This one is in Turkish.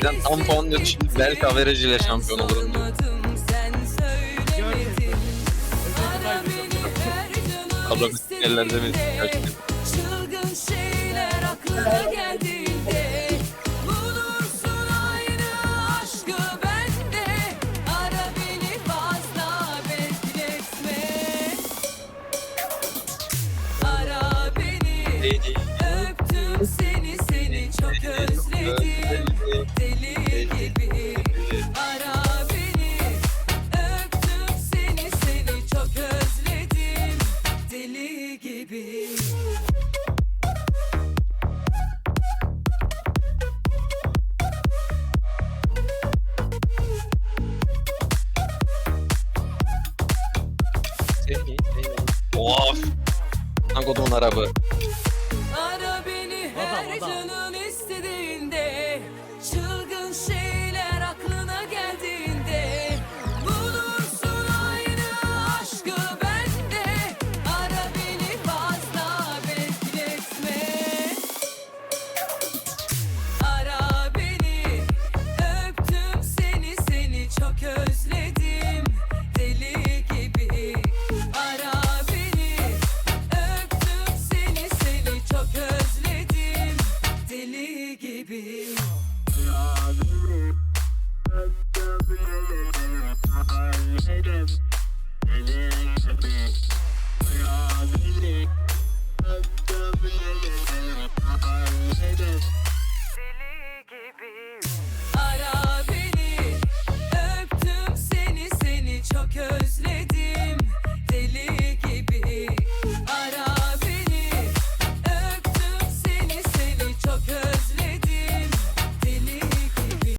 Eskiden tam puan diyordu şimdi belki average ile şampiyon olurum diyor. Söylemedin. Ara Gerçekten. Çılgın şeyler aklına geldiğinde Bulursun aynı aşkı bende Ara beni fazla bekletme Ara beni Öptüm Deli gibi Ara beni Öptüm seni seni çok özledim Deli gibi Of. Ankodumun arabı. Ara beni her Adam, baby